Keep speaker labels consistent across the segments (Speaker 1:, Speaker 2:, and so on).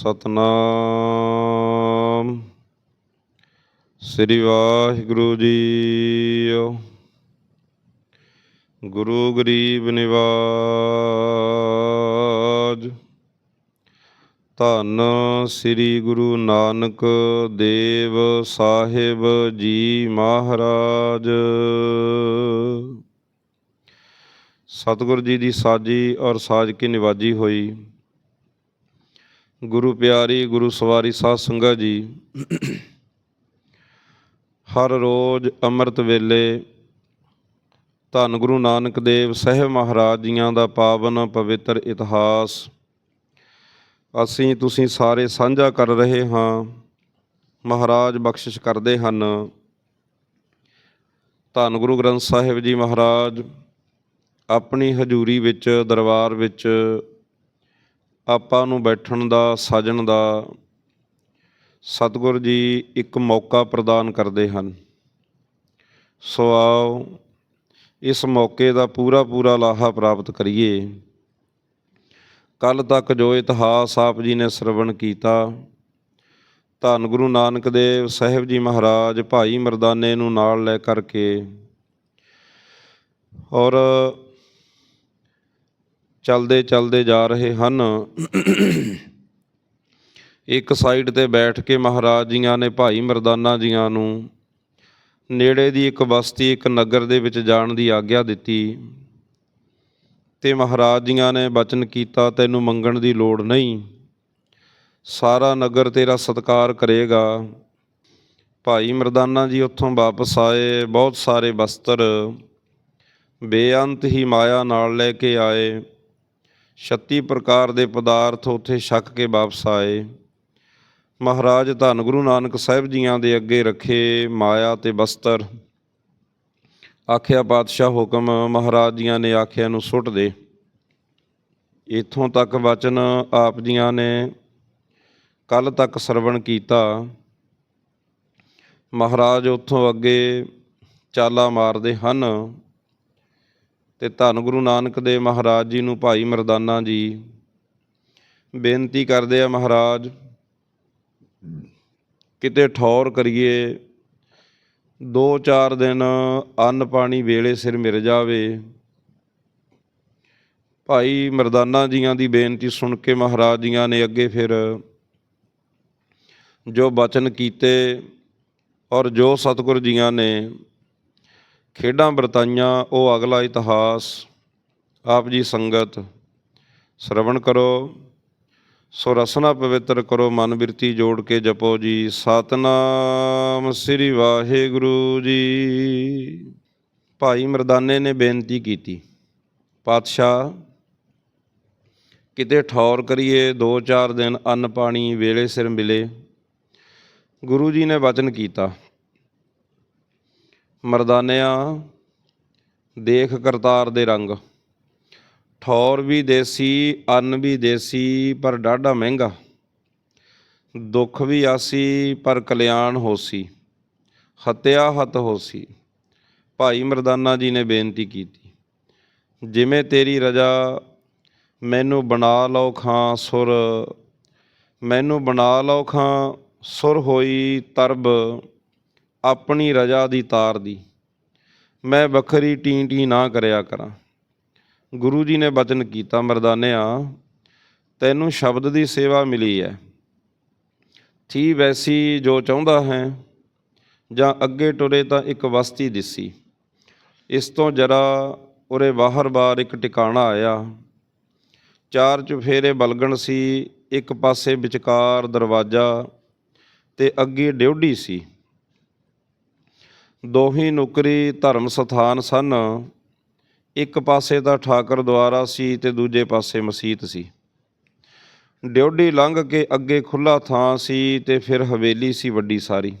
Speaker 1: ਸਤਨਾਮ। ਸ੍ਰੀ ਵਾਹਿਗੁਰੂ ਜੀ ਗੁਰੂ ਗਰੀਬ ਨਿਵਾਜ। ਧੰਨ ਸ੍ਰੀ ਗੁਰੂ ਨਾਨਕ ਦੇਵ ਸਾਹਿਬ ਜੀ ਮਹਾਰਾਜ। ਸਤਿਗੁਰ ਜੀ ਦੀ ਸਾਜੀ ਔਰ ਸਾਜ ਕੀ ਨਿਵਾਜੀ ਹੋਈ। ਗੁਰੂ ਪਿਆਰੀ, ਗੁਰੂ ਸਵਾਰੀ, ਸਾਧ ਸੰਗਤ ਜੀ। ਹਰ ਰੋਜ਼ ਅੰਮ੍ਰਿਤ ਵੇਲੇ ਧੰਨ ਗੁਰੂ ਨਾਨਕ ਦੇਵ ਸਾਹਿਬ ਮਹਾਰਾਜ ਜੀਆਂ ਦਾ ਪਾਵਨ ਪਵਿੱਤਰ ਇਤਿਹਾਸ ਅਸੀਂ ਤੁਸੀਂ ਸਾਰੇ ਸਾਂਝਾ ਕਰ ਰਹੇ ਹਾਂ, ਮਹਾਰਾਜ ਬਖਸ਼ਿਸ਼ ਕਰਦੇ ਹਨ। ਧੰਨ ਗੁਰੂ ਗ੍ਰੰਥ ਸਾਹਿਬ ਜੀ ਮਹਾਰਾਜ, ਆਪਣੀ ਹਜ਼ੂਰੀ ਵਿੱਚ, ਦਰਬਾਰ ਵਿੱਚ ਆਪਾਂ ਨੂੰ ਬੈਠਣ ਦਾ, ਸਾਜਣ ਦਾ ਸਤਿਗੁਰ ਜੀ ਇੱਕ ਮੌਕਾ ਪ੍ਰਦਾਨ ਕਰਦੇ ਹਨ। ਸੋ ਆਓ ਇਸ ਮੌਕੇ ਦਾ ਪੂਰਾ ਪੂਰਾ ਲਾਹਾ ਪ੍ਰਾਪਤ ਕਰੀਏ। ਕੱਲ ਤੱਕ ਜੋ ਇਤਿਹਾਸ ਆਪ ਜੀ ਨੇ ਸਰਵਣ ਕੀਤਾ, ਧੰਨ ਗੁਰੂ ਨਾਨਕ ਦੇਵ ਸਾਹਿਬ ਜੀ ਮਹਾਰਾਜ ਭਾਈ ਮਰਦਾਨੇ ਨੂੰ ਨਾਲ ਲੈ ਕਰਕੇ ਔਰ ਚਲਦੇ ਚਲਦੇ ਜਾ ਰਹੇ ਹਨ। ਇੱਕ ਸਾਈਡ ਤੇ ਬੈਠ ਕੇ ਮਹਾਰਾਜ ਜੀਆਂ ਨੇ ਭਾਈ ਮਰਦਾਨਾ ਜੀਆਂ ਨੂੰ ਨੇੜੇ ਦੀ ਇੱਕ ਬਸਤੀ, ਇੱਕ ਨਗਰ ਦੇ ਵਿੱਚ ਜਾਣ ਦੀ ਆਗਿਆ ਦਿੱਤੀ ਤੇ ਮਹਾਰਾਜ ਜੀਆਂ ਨੇ ਬਚਨ ਕੀਤਾ, ਤੈਨੂੰ ਮੰਗਣ ਦੀ ਲੋੜ ਨਹੀਂ। ਸਾਰਾ ਨਗਰ ਤੇਰਾ ਸਤਿਕਾਰ ਕਰੇਗਾ। ਭਾਈ ਮਰਦਾਨਾ ਜੀ ਉੱਥੋਂ ਵਾਪਸ ਆਏ, ਬਹੁਤ ਸਾਰੇ ਵਸਤਰ ਬੇਅੰਤ ਹੀ ਮਾਇਆ ਨਾਲ ਲੈ ਕੇ ਆਏ। 36 ਪ੍ਰਕਾਰ ਦੇ ਪਦਾਰਥ ਉੱਥੇ ਛੱਕ ਕੇ ਵਾਪਸ ਆਏ। ਮਹਾਰਾਜ ਧੰਨ ਗੁਰੂ ਨਾਨਕ ਸਾਹਿਬ ਜੀਆਂ ਦੇ ਅੱਗੇ ਰੱਖੇ ਮਾਇਆ ਤੇ ਬਸਤਰ। ਆਖਿਆ, ਪਾਤਸ਼ਾਹ ਹੁਕਮ ਮਹਾਰਾਜ ਜੀਆਂ ਨੇ ਆਖਿਆ ਨੂੰ ਸੁੱਟ ਦੇ। ਇਥੋਂ ਤੱਕ ਵਚਨ ਆਪ ਜੀਆਂ ਨੇ ਕੱਲ ਤੱਕ ਸਰਵਣ ਕੀਤਾ। ਮਹਾਰਾਜ ਉੱਥੋਂ ਅੱਗੇ ਚਾਲਾ ਮਾਰਦੇ ਹਨ। ਤੇ ਧੰਨ ਗੁਰੂ ਨਾਨਕ ਦੇਵ ਮਹਾਰਾਜ ਜੀ ਨੂੰ ਭਾਈ ਮਰਦਾਨਾ ਜੀ। ਬੇਨਤੀ ਕਰਦੇ ਆ ਮਹਾਰਾਜ, ਕਿਤੇ ਠੌਰ ਕਰੀਏ, ਦੋ ਚਾਰ ਦਿਨ ਅੰਨ ਪਾਣੀ ਵੇਲੇ ਸਿਰ ਮਿਲ ਜਾਵੇ। ਭਾਈ ਮਰਦਾਨਾ ਜੀਆਂ ਦੀ ਬੇਨਤੀ ਸੁਣ ਕੇ ਮਹਾਰਾਜ ਜੀਆਂ ਨੇ ਅੱਗੇ ਫਿਰ ਜੋ ਬਚਨ ਕੀਤੇ ਔਰ ਜੋ ਸਤਿਗੁਰ ਜੀਆਂ ਨੇ ਖੇਡਾਂ ਵਰਤਾਈਆਂ, ਉਹ ਅਗਲਾ ਇਤਿਹਾਸ। ਆਪ ਜੀ ਸੰਗਤ, ਸ਼ਰਵਣ ਕਰੋ। ਸੋ ਰਸਨਾ ਪਵਿੱਤਰ ਕਰੋ, ਮਨ ਬਿਰਤੀ ਜੋੜ ਕੇ ਜਪੋ ਜੀ। ਸਤਨਾਮ ਸ੍ਰੀ ਵਾਹਿਗੁਰੂ ਜੀ। ਭਾਈ ਮਰਦਾਨੇ ਨੇ ਬੇਨਤੀ ਕੀਤੀ, ਪਾਤਸ਼ਾਹ, ਕਿਤੇ ਠੌਰ ਕਰੀਏ, ਦੋ ਚਾਰ ਦਿਨ ਅੰਨ ਪਾਣੀ ਵੇਲੇ ਸਿਰ ਮਿਲੇ। ਗੁਰੂ ਜੀ ਨੇ ਵਚਨ ਕੀਤਾ ਮਰਦਾਨਿਆਂ, ਦੇਖ ਕਰਤਾਰ ਦੇ ਰੰਗ। ਠੌਰ ਵੀ ਦੇਸੀ, ਅੰਨ ਵੀ ਦੇਸੀ, ਪਰ ਡਾਢਾ ਮਹਿੰਗਾ। ਦੁੱਖ ਵੀ ਆਸੀ, ਪਰ ਕਲਿਆਣ ਹੋਸੀ। ਹਤਿਆ ਹਤ ਹੋਸੀ। ਭਾਈ ਮਰਦਾਨਾ ਜੀ ਨੇ ਬੇਨਤੀ ਕੀਤੀ, ਜਿਵੇਂ ਤੇਰੀ ਰਜਾ, ਮੈਨੂੰ ਬਣਾ ਲਓ ਖਾਂ ਸੁਰ। ਮੈਨੂੰ ਬਣਾ ਲਓ ਖਾਂ ਸੁਰ ਹੋਈ ਤਰਬ। ਆਪਣੀ ਰਜਾ ਦੀ ਤਾਰ ਦੀ। ਮੈਂ ਵੱਖਰੀ ਟੀ ਟੀ ਨਾ ਕਰਿਆ ਕਰਾਂ। ਗੁਰੂ ਜੀ ਨੇ ਬਚਨ ਕੀਤਾ, ਮਰਦਾਨਿਆ, ਤੈਨੂੰ ਸ਼ਬਦ ਦੀ ਸੇਵਾ ਮਿਲੀ ਹੈ ਥੀ ਵੈਸੀ ਜੋ ਚਾਹੁੰਦਾ ਹੈ, ਜਾਂ ਅੱਗੇ ਟੁਰੇ ਤਾਂ ਇੱਕ ਵਸਤੀ ਦਿਸੀ। ਇਸ ਤੋਂ ਜਰਾ ਉਰੇ ਬਾਹਰ-ਬਾਰ ਇੱਕ ਟਿਕਾਣਾ ਆਇਆ। ਚਾਰ ਚੁਫੇਰੇ ਬਲਗਣ ਸੀ, ਇੱਕ ਪਾਸੇ ਵਿਚਕਾਰ ਦਰਵਾਜ਼ਾ ਤੇ ਅੱਗੇ ਡਿਉਢੀ ਸੀ। ਦੋਹੀ ਨੁਕਰੀ ਧਰਮ ਸਥਾਨ ਸਨ। ਇੱਕ ਪਾਸੇ ਦਾ ਠਾਕਰ ਦੁਆਰਾ ਸੀ ਤੇ ਦੂਜੇ ਪਾਸੇ ਮਸਜਿਦ ਸੀ। ਡਿਉਢੀ ਲੰਘ ਕੇ ਅੱਗੇ ਖੁੱਲਾ ਥਾਂ ਸੀ ਤੇ ਫਿਰ ਹਵੇਲੀ ਸੀ ਵੱਡੀ ਸਾਰੀ।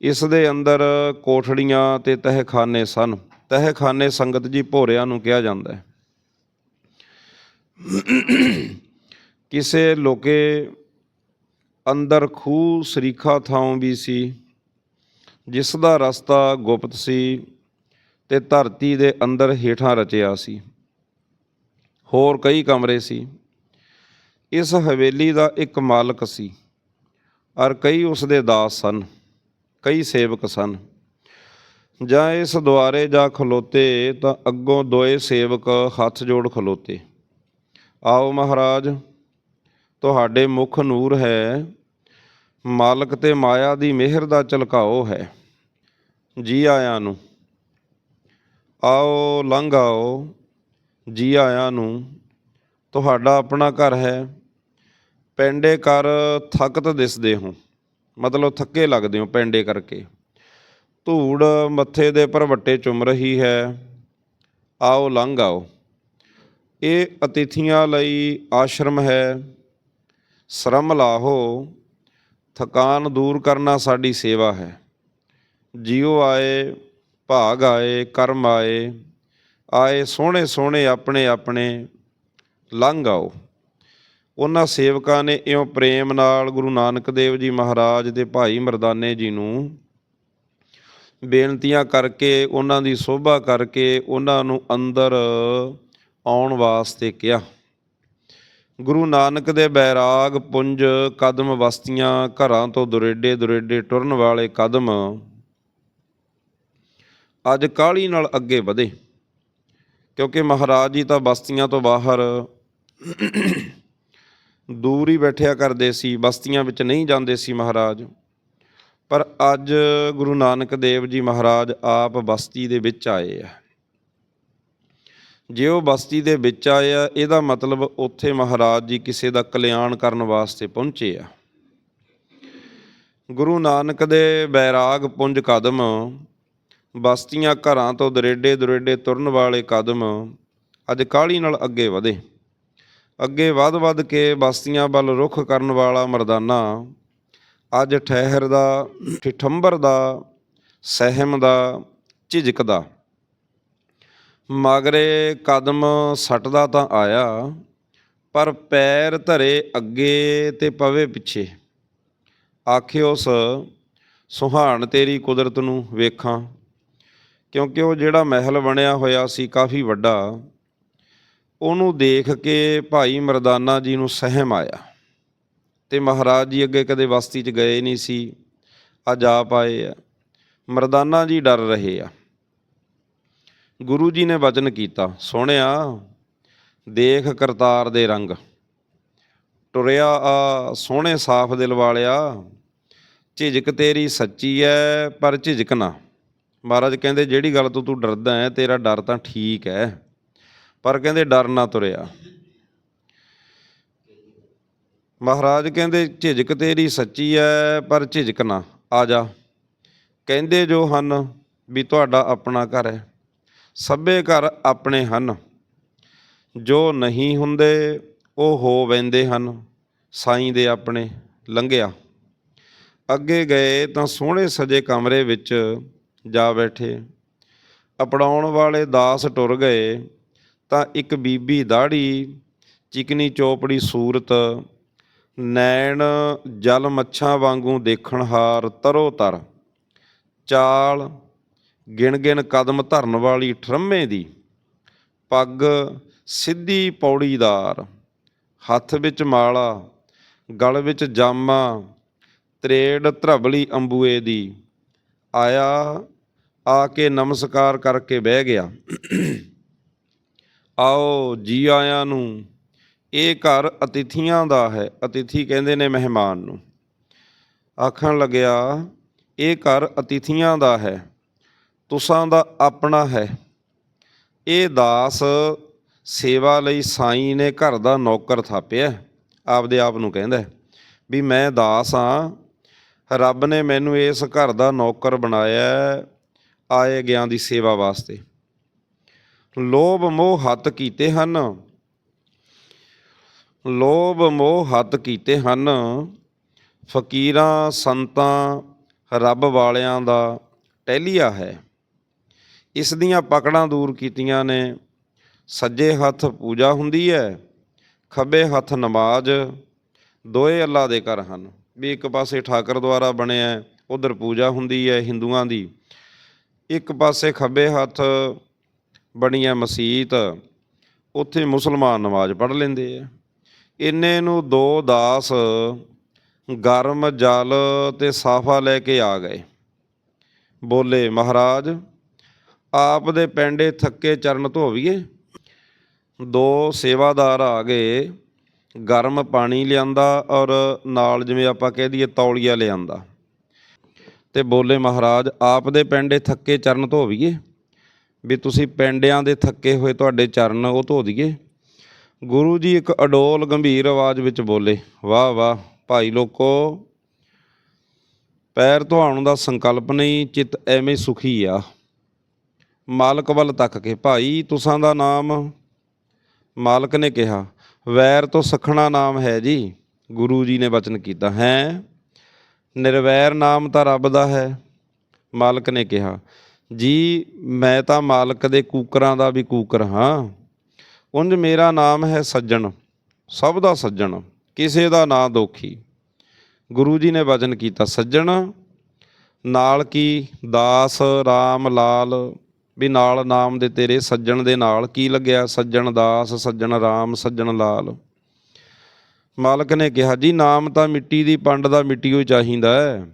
Speaker 1: ਇਸ ਦੇ ਅੰਦਰ ਕੋਠੜੀਆਂ ਤੇ ਤਹਿਖਾਨੇ ਸਨ। ਤਹਿਖਾਨੇ ਸੰਗਤ ਜੀ ਭੋਰਿਆਂ ਨੂੰ ਕਿਹਾ ਜਾਂਦਾ ਹੈ। ਕਿਸੇ ਲੋਕੇ ਅੰਦਰ ਖੂਹ ਸਰੀਖਾ ਥਾਂ ਵੀ ਸੀ। ਜਿਸ ਦਾ ਰਸਤਾ ਗੁਪਤ ਸੀ ਤੇ ਧਰਤੀ ਦੇ ਅੰਦਰ ਹੇਠਾਂ ਰਚਿਆ ਸੀ। ਹੋਰ ਕਈ ਕਮਰੇ ਸੀ। ਇਸ ਹਵੇਲੀ ਦਾ ਇੱਕ ਮਾਲਕ ਸੀ ਔਰ ਕਈ ਉਸ ਦੇ ਦਾਸ ਸਨ, ਕਈ ਸੇਵਕ ਸਨ। ਜਾਂ ਇਸ ਦੁਆਰੇ ਜਾ ਖਲੋਤੇ ਤਾਂ ਅੱਗੋਂ ਦੋਏ ਸੇਵਕ ਹੱਥ ਜੋੜ ਖਲੋਤੇ, ਆਓ ਮਹਾਰਾਜ, ਤੁਹਾਡੇ ਮੁਖ ਨੂਰ ਹੈ ਮਾਲਕ ਤੇ ਮਾਇਆ ਦੀ ਮਿਹਰ ਦਾ ਝਲਕਾਓ ਹੈ। ਜੀ ਆਇਆਂ ਨੂੰ। ਆਓ, ਲੰਘ ਆਓ। ਜੀ ਆਇਆਂ ਨੂੰ। ਤੁਹਾਡਾ ਆਪਣਾ ਘਰ ਹੈ। ਪੈਂਡੇ ਕਰ ਥੱਕਤ ਦਿਸਦੇ ਹੋ। ਮਤਲਬ ਥੱਕੇ ਲੱਗਦੇ ਹੋ ਪੈਂਡੇ ਕਰਕੇ। ਧੂੜ ਮੱਥੇ ਦੇ ਭਰਵੱਟੇ ਚੁੰਮ ਰਹੀ ਹੈ। ਆਓ, ਲੰਘ ਆਓ। ਇਹ ਅਤਿਥੀਆਂ ਲਈ ਆਸ਼ਰਮ ਹੈ। ਸ਼ਰਮ ਲਾਹੋ। ਥਕਾਨ ਦੂਰ ਕਰਨਾ ਸਾਡੀ ਸੇਵਾ ਹੈ। ਜਿਉ ਆਏ, ਭਾਗ ਆਏ, ਕਰਮ ਆਏ ਆਏ ਸੋਹਣੇ ਸੋਹਣੇ ਆਪਣੇ ਆਪਣੇ, ਲੰਘ ਆਓ। ਉਹਨਾਂ ਸੇਵਕਾਂ ਨੇ ਇਉਂ ਪ੍ਰੇਮ ਨਾਲ ਗੁਰੂ ਨਾਨਕ ਦੇਵ ਜੀ ਮਹਾਰਾਜ ਦੇ ਭਾਈ ਮਰਦਾਨੇ ਜੀ ਨੂੰ ਬੇਨਤੀਆਂ ਕਰਕੇ, ਉਹਨਾਂ ਦੀ ਸੋਭਾ ਕਰਕੇ, ਉਹਨਾਂ ਨੂੰ ਅੰਦਰ ਆਉਣ ਵਾਸਤੇ ਕਿਹਾ। ਗੁਰੂ ਨਾਨਕ ਦੇ ਬੈਰਾਗ ਪੁੰਜ ਕਦਮ ਬਸਤੀਆਂ, ਘਰਾਂ ਤੋਂ ਦੁਰੇਡੇ ਦੁਰੇਡੇ ਟੁਰਨ ਵਾਲੇ ਕਦਮ। ਅੱਜ ਕਾਲੀ ਨਾਲ ਅੱਗੇ ਵਧੇ, ਕਿਉਂਕਿ ਮਹਾਰਾਜ ਜੀ ਤਾਂ ਬਸਤੀਆਂ ਤੋਂ ਬਾਹਰ ਦੂਰ ਹੀ ਬੈਠਿਆ ਕਰਦੇ ਸੀ, ਬਸਤੀਆਂ ਵਿੱਚ ਨਹੀਂ ਜਾਂਦੇ ਸੀ ਮਹਾਰਾਜ। ਪਰ ਅੱਜ ਗੁਰੂ ਨਾਨਕ ਦੇਵ ਜੀ ਮਹਾਰਾਜ ਆਪ ਬਸਤੀ ਦੇ ਵਿੱਚ ਆਏ ਆ। ਜੇ ਉਹ ਬਸਤੀ ਦੇ ਵਿੱਚ ਆਏ ਆ, ਇਹਦਾ ਮਤਲਬ ਉੱਥੇ ਮਹਾਰਾਜ ਜੀ ਕਿਸੇ ਦਾ ਕਲਿਆਣ ਕਰਨ ਵਾਸਤੇ ਪਹੁੰਚੇ ਆ। ਗੁਰੂ ਨਾਨਕ ਦੇ ਬੈਰਾਗ ਪੁੰਜ ਕਦਮ, ਬਸਤੀਆਂ ਘਰਾਂ ਤੋਂ ਦਰੇਡੇ ਦਰੇਡੇ ਤੁਰਨ ਵਾਲੇ ਕਦਮ ਅੱਜ ਕਾਲੀ ਨਾਲ ਅੱਗੇ ਵਧੇ। ਅੱਗੇ ਵੱਧ ਵੱਧ ਕੇ ਬਸਤੀਆਂ ਵੱਲ ਰੁਖ ਕਰਨ ਵਾਲਾ ਮਰਦਾਨਾ, ਅੱਜ ਠਹਿਰ ਦਾ ਠਿਠੰਬਰ ਦਾ, ਸਹਿਮ ਦਾ ਝਿਜਕ ਦਾ ਮਗਰੇ ਕਦਮ ਸੱਟਦਾ ਤਾਂ ਆਇਆ, ਪਰ ਪੈਰ ਧਰੇ ਅੱਗੇ ਤੇ ਪਵੇ ਪਿੱਛੇ। ਆਖਿਓਸ ਸੁਹਾਣ ਤੇਰੀ ਕੁਦਰਤ ਨੂੰ ਵੇਖਾਂ, ਕਿਉਂਕਿ ਉਹ ਜਿਹੜਾ ਮਹਿਲ ਬਣਿਆ ਹੋਇਆ ਸੀ ਕਾਫੀ ਵੱਡਾ, ਉਹਨੂੰ ਦੇਖ ਕੇ ਭਾਈ ਮਰਦਾਨਾ ਜੀ ਨੂੰ ਸਹਿਮ ਆਇਆ। ਤੇ ਮਹਾਰਾਜ ਜੀ ਅੱਗੇ ਕਦੇ ਬਸਤੀ 'ਚ ਗਏ ਨਹੀਂ ਸੀ, ਅੱਜ ਆਪ ਆਏ ਆ। ਮਰਦਾਨਾ ਜੀ ਡਰ ਰਹੇ ਆ। ਗੁਰੂ ਜੀ ਨੇ ਵਚਨ ਕੀਤਾ ਸੋਹਣਿਆ ਦੇਖ ਕਰਤਾਰ ਦੇ ਰੰਗ। ਟੁਰਿਆ ਆ ਸੋਹਣੇ ਸਾਫ਼ ਦਿਲ ਵਾਲਿਆ, ਝਿਜਕ ਤੇਰੀ ਸੱਚੀ ਐ, ਪਰ ਝਿਜਕ ਨਾ। ਮਹਾਰਾਜ ਕਹਿੰਦੇ, ਜਿਹੜੀ ਗੱਲ ਤੋਂ ਤੂੰ ਡਰਦਾ ਹੈ ਤੇਰਾ ਡਰ ਤਾਂ ਠੀਕ ਹੈ ਪਰ ਕਹਿੰਦੇ ਡਰ ਨਾ ਤੁਰਿਆ। ਮਹਾਰਾਜ ਕਹਿੰਦੇ, ਝਿਜਕ ਤੇਰੀ ਸੱਚੀ ਐ, ਪਰ ਝਿਜਕ ਨਾ। ਆ ਜਾ। ਕਹਿੰਦੇ ਜੋ ਹਨ, ਵੀ ਤੁਹਾਡਾ ਆਪਣਾ ਘਰ ਹੈ ਸਭੇ ਘਰ ਆਪਣੇ ਹਨ। ਜੋ ਨਹੀਂ ਹੁੰਦੇ, ਉਹ ਹੋ ਵੈਂਦੇ ਹਨ। ਸਾਈਂ ਦੇ ਆਪਣੇ ਲੰਘਿਆ। ਅੱਗੇ ਗਏ ਤਾਂ ਸੋਹਣੇ ਸਜੇ ਕਮਰੇ ਵਿੱਚ ਜਾ ਬੈਠੇ। ਅਪੜਾਉਣ ਵਾਲੇ ਦਾਸ ਟੁਰ ਗਏ। ਤਾਂ ਇੱਕ ਬੀਬੀ ਦਾੜੀ, ਚਿਕਨੀ ਚੋਪੜੀ ਸੂਰਤ, ਨੈਣ ਜਲ ਮੱਛਾਂ ਵਾਂਗੂ ਦੇਖਣਹਾਰ ਤਰੋ ਤਰ। ਚਾਲ ਗਿਣ ਗਿਣ ਕਦਮ ਧਰਨ ਵਾਲੀ ਠਰਮੇ ਦੀ। ਪੱਗ ਸਿੱਧੀ ਪੌੜੀਦਾਰ, ਹੱਥ ਵਿੱਚ ਮਾਲਾ, ਗਲ ਵਿੱਚ ਜਾਮਾ, ਤਰੇੜ ਧਰਬਲੀ ਅੰਬੂਏ ਦੀ। ਆਇਆ, ਆ ਕੇ ਨਮਸਕਾਰ ਕਰਕੇ ਬਹਿ ਗਿਆ। ਆਓ ਜੀ ਆਇਆਂ ਨੂੰ, ਇਹ ਘਰ ਅਤਿਥੀਆਂ ਦਾ ਹੈ, ਅਤਿਥੀ ਕਹਿੰਦੇ ਨੇ ਮਹਿਮਾਨ ਨੂੰ। ਆਖਣ ਲੱਗਿਆ, ਇਹ ਘਰ ਅਤਿਥੀਆਂ ਦਾ ਹੈ। ਤੁਸਾਂ ਦਾ ਆਪਣਾ ਹੈ। ਇਹ ਦਾਸ ਸੇਵਾ ਲਈ ਸਾਈਂ ਨੇ ਘਰ ਦਾ ਨੌਕਰ ਥਾਪਿਆ। ਆਪਦੇ ਆਪ ਨੂੰ ਕਹਿੰਦਾ ਵੀ ਮੈਂ ਦਾਸ ਹਾਂ। ਰੱਬ ਨੇ ਮੈਨੂੰ ਇਸ ਘਰ ਦਾ ਨੌਕਰ ਬਣਾਇਆ ਆਏ ਗਿਆਂ ਦੀ ਸੇਵਾ ਵਾਸਤੇ। ਲੋਭ ਮੋਹ ਹੱਤ ਕੀਤੇ ਹਨ। ਲੋਭ ਮੋਹ ਹੱਤ ਕੀਤੇ ਹਨ। ਫਕੀਰਾਂ, ਸੰਤਾਂ, ਰੱਬ ਵਾਲਿਆਂ ਦਾ ਟਹਿਲੀਆ ਹੈ। ਇਸ ਦੀਆਂ ਪਕੜਾਂ ਦੂਰ ਕੀਤੀਆਂ ਨੇ। ਸੱਜੇ ਹੱਥ ਪੂਜਾ ਹੁੰਦੀ ਹੈ, ਖੱਬੇ ਹੱਥ ਨਮਾਜ਼, ਦੋਏ ਅੱਲਾ ਦੇ ਘਰ ਹਨ। ਵੀ ਇੱਕ ਪਾਸੇ ਠਾਕਰ ਦੁਆਰਾ ਬਣਿਆ ਉਧਰ ਪੂਜਾ ਹੁੰਦੀ ਹੈ ਹਿੰਦੂਆਂ ਦੀ। ਇੱਕ ਪਾਸੇ ਖੱਬੇ ਹੱਥ ਬਣੀ ਹੈ ਮਸਜਿਦ ਉੱਥੇ ਮੁਸਲਮਾਨ ਨਮਾਜ਼ ਪੜ੍ਹ ਲੈਂਦੇ ਆ ਇੰਨੇ ਨੂੰ ਦੋ ਦਾਸ ਗਰਮ ਜਲ ਤੇ ਸਾਫਾ ਲੈ ਕੇ ਆ ਗਏ। ਬੋਲੇ, ਮਹਾਰਾਜ ਆਪ ਦੇ ਪੈਂਡੇ ਥੱਕੇ ਚਰਨ ਧੋਵੀਏ। ਦੋ ਸੇਵਾਦਾਰ ਆ ਗਏ, ਗਰਮ ਪਾਣੀ ਲਿਆਂਦਾ ਔਰ ਨਾਲ ਜਿਵੇਂ ਆਪਾਂ ਕਹਿ ਦਈਏ ਤੌਲੀਆ ਲਿਆਂਦਾ। ਤੇ ਬੋਲੇ ਮਹਾਰਾਜ, ਆਪ ਦੇ ਪੈਂਡੇ ਥੱਕੇ ਚਰਨ ਧੋਵੀਏ। ਵੀ ਤੁਸੀਂ ਪੈਂਡਿਆਂ ਦੇ ਥੱਕੇ ਹੋਏ ਤੁਹਾਡੇ ਚਰਨ ਉਹ ਧੋ ਦਈਏ। ਗੁਰੂ ਜੀ ਇੱਕ ਅਡੋਲ ਗੰਭੀਰ ਆਵਾਜ਼ ਵਿੱਚ ਬੋਲੇ, ਵਾਹ ਵਾਹ, ਭਾਈ ਲੋਕੋ, ਪੈਰ ਧੋਣ ਦਾ ਸੰਕਲਪ ਨਹੀਂ, ਚਿੱਤ ਐਵੇਂ ਸੁਖੀ ਆ। ਮਾਲਕ ਵੱਲ ਤੱਕ ਕੇ, ਭਾਈ, ਤੁਸਾਂ ਦਾ ਨਾਮ ਮਾਲਕ ਨੇ ਕਿਹਾ। ਵੈਰ ਤੋਂ ਸਖਣਾ ਨਾਮ ਹੈ ਜੀ। ਗੁਰੂ ਜੀ ਨੇ ਵਚਨ ਕੀਤਾ, ਹੈ? ਨਿਰਵੈਰ ਨਾਮ ਤਾਂ ਰੱਬ ਦਾ ਹੈ, ਮਾਲਕ ਨੇ ਕਿਹਾ। ਜੀ, ਮੈਂ ਤਾਂ ਮਾਲਕ ਦੇ ਕੂਕਰਾਂ ਦਾ ਵੀ ਕੂਕਰ ਹਾਂ। ਉਂਝ ਮੇਰਾ ਨਾਮ ਹੈ ਸੱਜਣ, ਸਭ ਦਾ ਸੱਜਣ, ਕਿਸੇ ਦਾ ਨਾਂ ਦੋਖੀ। ਗੁਰੂ ਜੀ ਨੇ ਵਚਨ ਕੀਤਾ, ਸੱਜਣ, ਨਾਲ ਕੀ ਦਾਸ RAM ਲਾਲ ਵੀ ਨਾਲ ਨਾਮ ਦੇ ਤੇਰੇ ਸੱਜਣ ਦੇ ਨਾਲ ਕੀ ਲੱਗਿਆ? ਸੱਜਣ ਦਾਸ, ਸੱਜਣ RAM ਸੱਜਣ ਲਾਲ। ਮਾਲਕ ਨੇ ਕਿਹਾ, ਜੀ, ਨਾਮ ਤਾਂ ਮਿੱਟੀ ਦੀ, ਪੰਡ ਦਾ ਮਿੱਟੀ ਹੀ ਚਾਹੀਦਾ ਹੈ।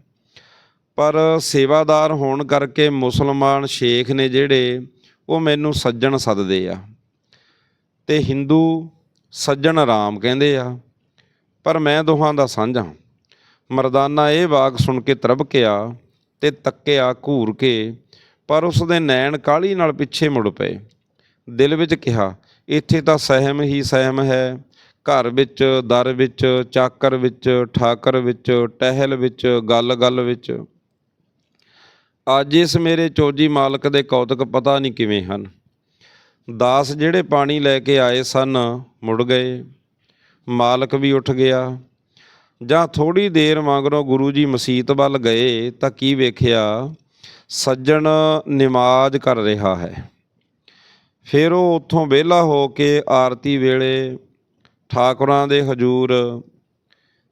Speaker 1: ਪਰ ਸੇਵਾਦਾਰ ਹੋਣ ਕਰਕੇ ਮੁਸਲਮਾਨ ਸ਼ੇਖ ਨੇ ਜਿਹੜੇ, ਉਹ ਮੈਨੂੰ ਸੱਜਣ ਸੱਦਦੇ ਆ। ਤੇ ਹਿੰਦੂ ਸੱਜਣ ਰਾਮ ਕਹਿੰਦੇ ਆ। ਪਰ ਮੈਂ ਦੋਹਾਂ ਦਾ ਸਾਂਝਾ ਮਰਦਾਨਾ ਇਹ ਵਾਕ ਸੁਣ ਕੇ ਤਰਬਕਿਆ ਤੇ ਤੱਕਿਆ ਘੂਰ ਕੇ ਪਰ ਉਸ ਦੇ ਨੈਣ ਕਾਲੀ ਨਾਲ ਪਿੱਛੇ ਮੁੜ ਪਏ। ਦਿਲ ਵਿੱਚ ਕਿਹਾ, ਇੱਥੇ ਤਾਂ ਸਹਿਮ ਹੀ ਸਹਿਮ ਹੈ। ਘਰ ਵਿੱਚ, ਦਰ ਵਿੱਚ, ਚਾਕਰ ਵਿੱਚ, ਠਾਕਰ ਵਿੱਚ, ਟਹਿਲ ਵਿੱਚ ਗੱਲ ਗੱਲ ਵਿੱਚ। ਅੱਜ ਇਸ ਮੇਰੇ ਚੋਜੀ ਮਾਲਕ ਦੇ ਕੌਤਕ ਪਤਾ ਨਹੀਂ ਕਿਵੇਂ ਹਨ। ਦਾਸ ਜਿਹੜੇ ਪਾਣੀ ਲੈ ਕੇ ਆਏ ਸਨ, ਮੁੜ ਗਏ। ਮਾਲਕ ਵੀ ਉੱਠ ਗਿਆ। ਜਾਂ ਥੋੜੀ ਦੇਰ ਮਗਰੋਂ ਗੁਰੂ ਜੀ ਮਸੀਤ ਵੱਲ ਗਏ, ਤਾਂ ਕੀ ਵੇਖਿਆ? ਸੱਜਣ ਨਮਾਜ਼ ਕਰ ਰਿਹਾ ਹੈ। ਫਿਰ ਉਹ ਉੱਥੋਂ ਵਿਹਲਾ ਹੋ ਕੇ ਆਰਤੀ ਵੇਲੇ ਠਾਕੁਰਾਂ ਦੇ ਹਜੂਰ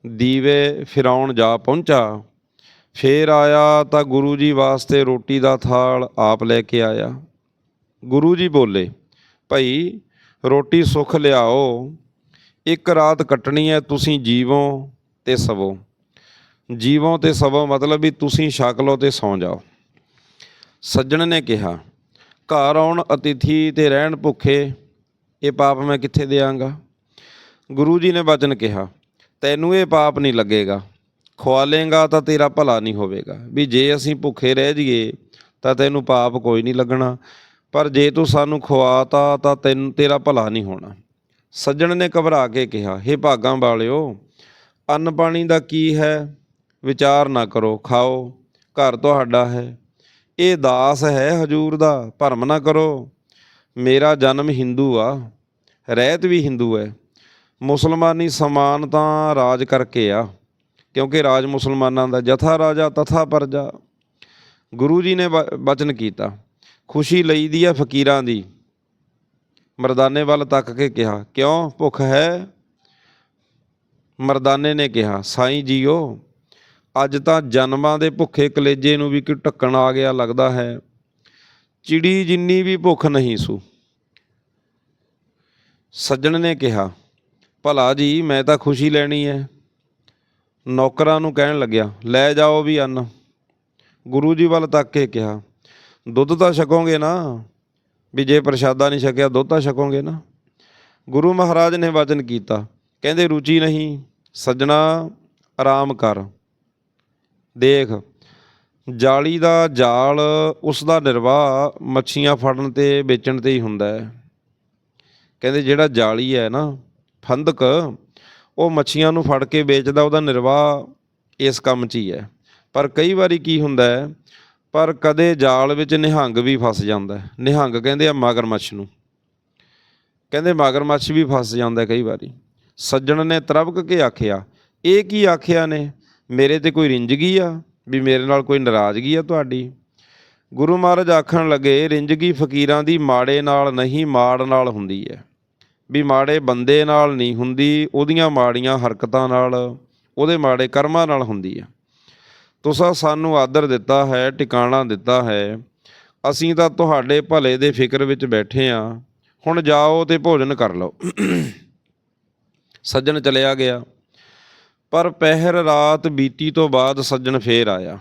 Speaker 1: ਦੀਵੇ ਫਿਰਾਉਣ ਜਾ ਪਹੁੰਚਾ। ਫੇਰ ਆਇਆ ਤਾਂ ਗੁਰੂ ਜੀ ਵਾਸਤੇ ਰੋਟੀ ਦਾ ਥਾਲ ਆਪ ਲੈ ਕੇ ਆਇਆ। ਗੁਰੂ ਜੀ ਬੋਲੇ, ਭਾਈ, ਰੋਟੀ ਸੁੱਖ ਲਿਆਓ। ਇੱਕ ਰਾਤ ਕੱਟਣੀ ਹੈ, ਤੁਸੀਂ ਜੀਵੋ ਤੇ ਸਵੋ। ਜੀਵੋ ਤੇ ਸਵੋ ਮਤਲਬ ਵੀ ਤੁਸੀਂ ਛਕ ਲਓ ਤੇ ਸੌਂ ਜਾਓ। ਸੱਜਣ ਨੇ ਕਿਹਾ, ਘਰ ਆਉਣ ਅਤਿਥੀ ਤੇ ਰਹਿਣ ਭੁੱਖੇ, ਇਹ ਪਾਪ ਮੈਂ ਕਿੱਥੇ ਦਿਆਂਗਾ? ਗੁਰੂ ਜੀ ਨੇ ਵਚਨ ਕਿਹਾ, ਤੈਨੂੰ ਇਹ ਪਾਪ ਨਹੀਂ ਲੱਗੇਗਾ। ਖਵਾਲੇਗਾ ਤਾਂ ਤੇਰਾ ਭਲਾ ਨਹੀਂ ਹੋਵੇਗਾ। ਵੀ ਜੇ ਅਸੀਂ ਭੁੱਖੇ ਰਹਿ ਜਾਈਏ, ਤਾਂ ਤੈਨੂੰ ਪਾਪ ਕੋਈ ਨਹੀਂ ਲੱਗਣਾ। ਪਰ ਜੇ ਤੂੰ ਸਾਨੂੰ ਖਵਾਤਾ ਤਾਂ ਤੈਨੂੰ, ਤੇਰਾ ਭਲਾ ਨਹੀਂ ਹੋਣਾ। ਸੱਜਣ ਨੇ ਘਬਰਾ ਕੇ ਕਿਹਾ, ਹੇ ਭਾਗਾਂ ਵਾਲਿਓ, ਅੰਨ ਪਾਣੀ ਦਾ ਕੀ ਹੈ? ਵਿਚਾਰ ਨਾ ਕਰੋ, ਖਾਓ। ਘਰ ਤੁਹਾਡਾ ਹੈ। ਇਹ ਦਾਸ ਹੈ ਹਜੂਰ ਦਾ, ਭਰਮ ਨਾ ਕਰੋ। ਮੇਰਾ ਜਨਮ ਹਿੰਦੂ ਆ, ਰਹਿਤ ਵੀ ਹਿੰਦੂ ਹੈ। ਮੁਸਲਮਾਨੀ ਸਮਾਨ ਤਾਂ ਰਾਜ ਕਰਕੇ ਆ, ਕਿਉਂਕਿ ਰਾਜ ਮੁਸਲਮਾਨਾਂ ਦਾ ਜਥਾ ਰਾਜਾ ਤਥਾ ਪਰਜਾ। ਗੁਰੂ ਜੀ ਨੇ ਵ- ਵਚਨ ਕੀਤਾ, ਖੁਸ਼ੀ ਲਈ ਦੀ ਆ ਫਕੀਰਾਂ ਦੀ। ਮਰਦਾਨੇ ਵੱਲ ਤੱਕ ਕੇ ਕਿਹਾ, ਕਿਉਂ ਭੁੱਖ ਹੈ? ਮਰਦਾਨੇ ਨੇ ਕਿਹਾ, ਸਾਈਂ ਜੀਓ ਅੱਜ ਤਾਂ ਜਨਮਾਂ ਦੇ ਭੁੱਖੇ ਕਲੇਜੇ ਨੂੰ ਵੀ ਕਿ ਢੱਕਣ ਆ ਗਿਆ ਲੱਗਦਾ ਹੈ। ਚਿੜੀ ਜਿੰਨੀ ਵੀ ਭੁੱਖ ਨਹੀਂ ਸੂ। ਸੱਜਣ ਨੇ ਕਿਹਾ, ਭਲਾ ਜੀ, ਮੈਂ ਤਾਂ ਖੁਸ਼ੀ ਲੈਣੀ ਹੈ। ਨੌਕਰਾਂ ਨੂੰ ਕਹਿਣ ਲੱਗਿਆ, ਲੈ ਜਾਓ ਵੀ ਅੰਨ। ਗੁਰੂ ਜੀ ਵੱਲ ਤੱਕ ਕੇ ਕਿਹਾ, ਦੁੱਧ ਤਾਂ ਛਕੋਗੇ ਨਾ? ਵੀ ਜੇ ਪ੍ਰਸ਼ਾਦਾ ਨਹੀਂ ਛਕਿਆ, ਦੁੱਧ ਤਾਂ ਛਕੋਗੇ ਨਾ? ਗੁਰੂ ਮਹਾਰਾਜ ਨੇ ਵਚਨ ਕੀਤਾ, ਕਹਿੰਦੇ, ਰੁਚੀ ਨਹੀਂ, ਸੱਜਣਾ ਆਰਾਮ ਕਰ। ਦੇਖ, ਜਾਲੀ ਦਾ ਜਾਲ ਉਸ ਦਾ ਨਿਰਵਾਹ ਮੱਛੀਆਂ ਫੜਨ ਤੇ ਵੇਚਣ ਤੇ ਹੀ ਹੁੰਦਾ ਹੈ। ਕਹਿੰਦੇ ਜਿਹੜਾ ਜਾਲੀ ਹੈ ਨਾ, ਫੰਦਕ, ਉਹ ਮੱਛੀਆਂ ਨੂੰ ਫੜ ਕੇ ਵੇਚਦਾ, ਉਹਦਾ ਨਿਰਵਾਹ ਇਸ ਕੰਮ 'ਚ ਹੀ ਹੈ। ਪਰ ਕਈ ਵਾਰੀ ਕੀ ਹੁੰਦਾ ਹੈ, ਪਰ ਕਦੇ ਜਾਲ ਵਿੱਚ ਨਿਹੰਗ ਵੀ ਫਸ ਜਾਂਦਾ ਨਿਹੰਗ ਕਹਿੰਦੇ ਆ ਮਗਰਮੱਛ ਨੂੰ। ਕਹਿੰਦੇ ਮਗਰਮੱਛ ਵੀ ਫਸ ਜਾਂਦਾ ਕਈ ਵਾਰੀ। ਸੱਜਣ ਨੇ ਤਰਬਕ ਕੇ ਆਖਿਆ, ਇਹ ਕੀ ਆਖਿਆ ਨੇ? ਮੇਰੇ ਤੇ ਕੋਈ ਰਿੰਜਗੀ ਆ? ਵੀ ਮੇਰੇ ਨਾਲ ਕੋਈ ਨਾਰਾਜ਼ਗੀ ਆ ਤੁਹਾਡੀ? ਗੁਰੂ ਮਹਾਰਾਜ ਆਖਣ ਲੱਗੇ ਰਿੰਜਗੀ ਫਕੀਰਾਂ ਦੀ ਮਾੜੇ ਨਾਲ ਨਹੀਂ, ਮਾੜ ਨਾਲ ਹੁੰਦੀ ਹੈ ਵੀ ਮਾੜੇ ਬੰਦੇ ਨਾਲ ਨਹੀਂ ਹੁੰਦੀ, ਉਹਦੀਆਂ ਮਾੜੀਆਂ ਹਰਕਤਾਂ ਨਾਲ, ਉਹਦੇ ਮਾੜੇ ਕਰਮਾਂ ਨਾਲ ਹੁੰਦੀ ਹੈ ਤੁਸੀਂ ਸਾਨੂੰ ਆਦਰ ਦਿੱਤਾ ਹੈ, ਟਿਕਾਣਾ ਦਿੱਤਾ ਹੈ। ਅਸੀਂ ਤਾਂ ਤੁਹਾਡੇ ਭਲੇ ਦੇ ਫਿਕਰ ਵਿੱਚ ਬੈਠੇ ਆ। ਹੁਣ ਜਾਓ ਤੇ ਭੋਜਨ ਕਰ ਲਓ। ਸੱਜਣ ਚਲਿਆ ਗਿਆ। ਪਰ ਪਹਿਰ ਰਾਤ ਬੀਤੀ ਤੋਂ ਬਾਅਦ ਸੱਜਣ ਫੇਰ ਆਇਆ।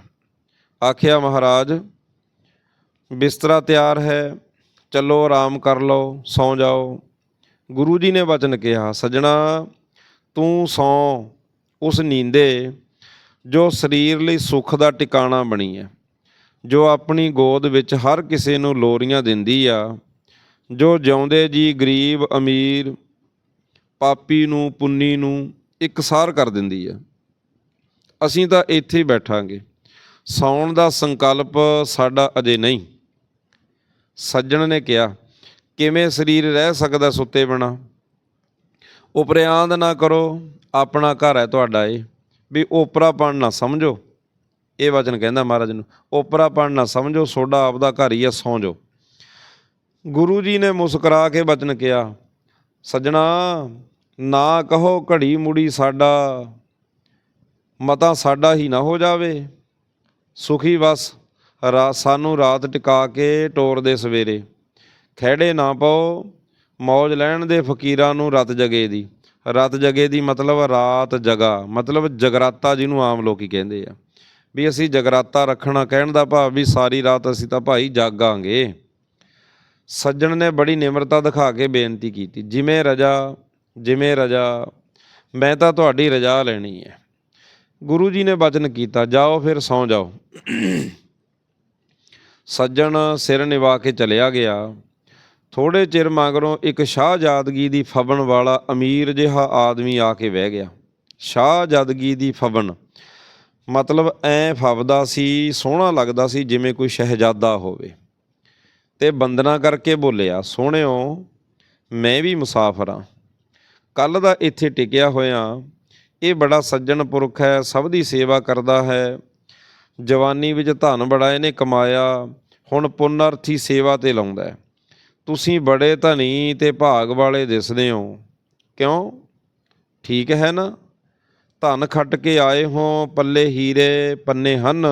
Speaker 1: ਆਖਿਆ, ਮਹਾਰਾਜ, ਬਿਸਤਰਾ ਤਿਆਰ ਹੈ, ਚੱਲੋ, ਆਰਾਮ ਕਰ ਲਓ, ਸੌਂ ਜਾਓ। ਗੁਰੂ ਜੀ ਨੇ ਵਚਨ ਕਿਹਾ, ਸੱਜਣਾ, ਤੂੰ ਸੌਂ, ਉਸ ਨੀਂਦੇ ਜੋ ਸਰੀਰ ਲਈ ਸੁੱਖ ਦਾ ਟਿਕਾਣਾ ਬਣੀ ਹੈ, ਜੋ ਆਪਣੀ ਗੋਦ ਵਿੱਚ ਹਰ ਕਿਸੇ ਨੂੰ ਲੋਰੀਆਂ ਦਿੰਦੀ ਆ, ਜੋ ਜਿਉਂਦੇ ਜੀ ਗਰੀਬ ਅਮੀਰ, ਪਾਪੀ ਨੂੰ, ਪੁੰਨੀ ਨੂੰ ਇਕਸਾਰ ਕਰ ਦਿੰਦੀ ਹੈ। ਅਸੀਂ ਤਾਂ ਇੱਥੇ ਹੀ ਬੈਠਾਂਗੇ। ਸੌਣ ਦਾ ਸੰਕਲਪ ਸਾਡਾ ਅਜੇ ਨਹੀਂ। ਸੱਜਣ ਨੇ ਕਿਹਾ, ਕਿਵੇਂ ਸਰੀਰ ਰਹਿ ਸਕਦਾ ਸੁੱਤੇ ਬਿਨਾ? ਉਪਰਿਆਂਦ ਨਾ ਕਰੋ, ਆਪਣਾ ਘਰ ਹੈ ਤੁਹਾਡਾ ਇਹ। ਵੀ ਓਪਰਾਪਣ ਨਾ ਸਮਝੋ। ਇਹ ਵਚਨ ਕਹਿੰਦਾ ਮਹਾਰਾਜ ਨੂੰ, ਓਪਰਾਪਣ ਨਾ ਸਮਝੋ, ਸੋਡਾ ਆਪਦਾ ਘਰ ਹੀ ਹੈ, ਸੌਂ ਜਾਓ। ਗੁਰੂ ਜੀ ਨੇ ਮੁਸਕਰਾ ਕੇ ਵਚਨ ਕਿਹਾ, ਸੱਜਣਾ ਨਾ ਕਹੋ ਘੜੀ ਮੁੜੀ ਸਾਡਾ, ਮਤਾ ਸਾਡਾ ਹੀ ਨਾ ਹੋ ਜਾਵੇ। ਸੁਖੀ ਵਸ, ਰਾ ਸਾਨੂੰ ਰਾਤ ਟਿਕਾ ਕੇ ਟੋਰਦੇ ਸਵੇਰੇ। ਖਹਿੜੇ ਨਾ ਪਾਓ, ਮੌਜ ਲੈਣ ਦੇ ਫਕੀਰਾਂ ਨੂੰ ਰਤ ਜਗੇ ਦੀ। ਰਤ ਜਗੇ ਦੀ ਮਤਲਬ ਰਾਤ ਜਗਾ, ਮਤਲਬ ਜਗਰਾਤਾ ਜਿਹਨੂੰ ਆਮ ਲੋਕੀ ਕਹਿੰਦੇ ਆ। ਵੀ ਅਸੀਂ ਜਗਰਾਤਾ ਰੱਖਣਾ ਕਹਿਣ ਦਾ ਭਾਵ ਵੀ ਸਾਰੀ ਰਾਤ ਅਸੀਂ ਤਾਂ ਭਾਈ ਜਾਗਾਂਗੇ। ਸੱਜਣ ਨੇ ਬੜੀ ਨਿਮਰਤਾ ਦਿਖਾ ਕੇ ਬੇਨਤੀ ਕੀਤੀ, ਜਿਵੇਂ ਰਜਾ ਜਿਵੇਂ ਰਜਾ, ਮੈਂ ਤਾਂ ਤੁਹਾਡੀ ਰਜਾ ਲੈਣੀ ਹੈ। ਗੁਰੂ ਜੀ ਨੇ ਬਚਨ ਕੀਤਾ, ਜਾਓ ਫਿਰ ਸੌਂ ਜਾਓ। ਸੱਜਣ ਸਿਰ ਨਿਵਾ ਕੇ ਚਲਿਆ ਗਿਆ। ਥੋੜੇ ਚਿਰ ਮਗਰੋਂ ਇੱਕ ਸ਼ਾਹਜਾਦਗੀ ਦੀ ਫਬਣ ਵਾਲਾ ਅਮੀਰ ਜਿਹਾ ਆਦਮੀ ਆ ਕੇ ਬਹਿ ਗਿਆ। ਸ਼ਾਹਜਾਦਗੀ ਦੀ ਫਬਣ ਮਤਲਬ ਐ ਫਬਦਾ ਸੀ, ਸੋਹਣਾ ਲੱਗਦਾ ਸੀ ਜਿਵੇਂ ਕੋਈ ਸ਼ਹਿਜ਼ਾਦਾ ਹੋਵੇ। ਤੇ ਬੰਦਨਾ ਕਰਕੇ ਬੋਲਿਆ, ਸੋਹਣਿਓ, ਮੈਂ ਵੀ ਮੁਸਾਫਰ ਹਾਂ। ਕੱਲ ਦਾ ਇੱਥੇ ਟਿਕਿਆ ਹੋਇਆ, ਇਹ ਬੜਾ ਸੱਜਣ ਪੁਰਖ ਹੈ, ਸਭ ਦੀ ਸੇਵਾ ਕਰਦਾ ਹੈ। ਜਵਾਨੀ ਵਿੱਚ ਧਨ ਬੜਾ ਇਹਨੇ ਕਮਾਇਆ, ਹੁਣ ਪੁਨਰਥੀ ਸੇਵਾ ਤੇ ਲਾਉਂਦਾ ਤੁਸੀਂ ਬੜੇ ਧਨੀ ਤੇ ਭਾਗ ਵਾਲੇ ਦਿਸਦੇ ਹੋ। ਕਿਉਂ? ਠੀਕ ਹੈ ਨਾ? ਧਨ ਖੱਟ ਕੇ ਆਏ ਹੋ, ਪੱਲੇ ਹੀਰੇ ਪੰਨੇ ਹਨ।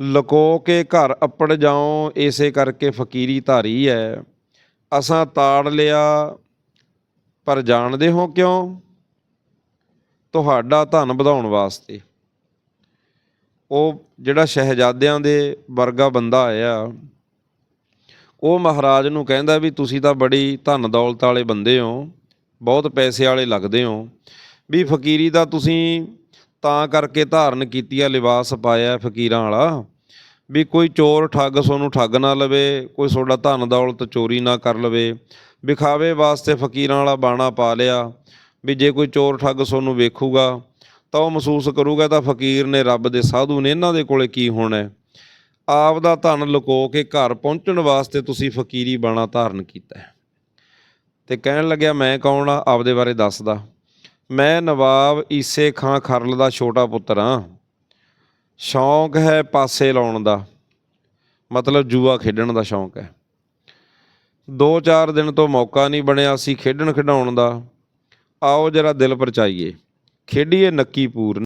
Speaker 1: ਲਕੋ ਕੇ ਘਰ ਅੱਪੜ ਜਾਓ ਏਸੇ ਕਰਕੇ ਫਕੀਰੀ ਧਾਰੀ ਹੈ। ਅਸਾਂ ਤਾੜ ਲਿਆ ਪਰ ਜਾਣਦੇ ਹੋ ਕਿਉਂ? ਤੁਹਾਡਾ ਧਨ ਵਧਾਉਣ ਵਾਸਤੇ। ਉਹ ਜਿਹੜਾ ਸ਼ਹਿਜ਼ਾਦਿਆਂ ਦੇ ਵਰਗਾ ਬੰਦਾ ਆਇਆ, ਉਹ ਮਹਾਰਾਜ ਨੂੰ ਕਹਿੰਦਾ ਵੀ ਤੁਸੀਂ ਤਾਂ ਬੜੀ ਧਨ ਦੌਲਤ ਵਾਲੇ ਬੰਦੇ ਹੋ, ਬਹੁਤ ਪੈਸੇ ਵਾਲੇ ਲੱਗਦੇ ਹੋ, ਵੀ ਫਕੀਰੀ ਦਾ ਤੁਸੀਂ ਤਾਂ ਕਰਕੇ ਧਾਰਨ ਕੀਤੀ ਆ, ਲਿਬਾਸ ਪਾਇਆ ਫਕੀਰਾਂ ਵਾਲਾ, ਵੀ ਕੋਈ ਚੋਰ ਠੱਗ ਤੁਹਾਨੂੰ ਠੱਗ ਨਾ ਲਵੇ, ਕੋਈ ਤੁਹਾਡਾ ਧਨ ਦੌਲਤ ਚੋਰੀ ਨਾ ਕਰ ਲਵੇ। ਵਿਖਾਵੇ ਵਾਸਤੇ ਫਕੀਰਾਂ ਵਾਲਾ ਬਾਣਾ ਪਾ ਲਿਆ ਵੀ ਜੇ ਕੋਈ ਚੋਰ ਠੱਗ ਸੋਨੂੰ ਵੇਖੂਗਾ ਤਾਂ ਉਹ ਮਹਿਸੂਸ ਕਰੂਗਾ ਤਾਂ ਫਕੀਰ ਨੇ ਰੱਬ ਦੇ ਸਾਧੂ ਨੇ ਇਹਨਾਂ ਦੇ ਕੋਲੇ ਕੀ ਹੋਣਾ ਆਪ ਦਾ ਧਨ ਲੁਕੋ ਕੇ ਘਰ ਪਹੁੰਚਣ ਵਾਸਤੇ ਤੁਸੀਂ ਫਕੀਰੀ ਬਾਣਾ ਧਾਰਨ ਕੀਤਾ ਹੈ। ਤੇ ਕਹਿਣ ਲੱਗਿਆ, ਮੈਂ ਕੌਣ ਆ? ਆਪਦੇ ਬਾਰੇ ਦੱਸਦਾ। ਮੈਂ ਨਵਾਬ ਈਸੇ ਖਾਂ ਖਰਲ ਦਾ ਛੋਟਾ ਪੁੱਤਰ ਹਾਂ ਸ਼ੌਂਕ ਹੈ ਪਾਸੇ ਲਾਉਣ ਦਾ। ਮਤਲਬ ਜੂਆ ਖੇਡਣ ਦਾ ਸ਼ੌਂਕ ਹੈ। ਦੋ ਚਾਰ ਦਿਨ ਤੋਂ ਮੌਕਾ ਨਹੀਂ ਬਣਿਆ ਸੀ ਖੇਡਣ ਖਿਡਾਉਣ ਦਾ। ਆਓ ਜਰਾ ਦਿਲ ਪਰਚਾਈਏ। ਖੇਡੀਏ ਨੱਕੀ ਪੂਰਨ।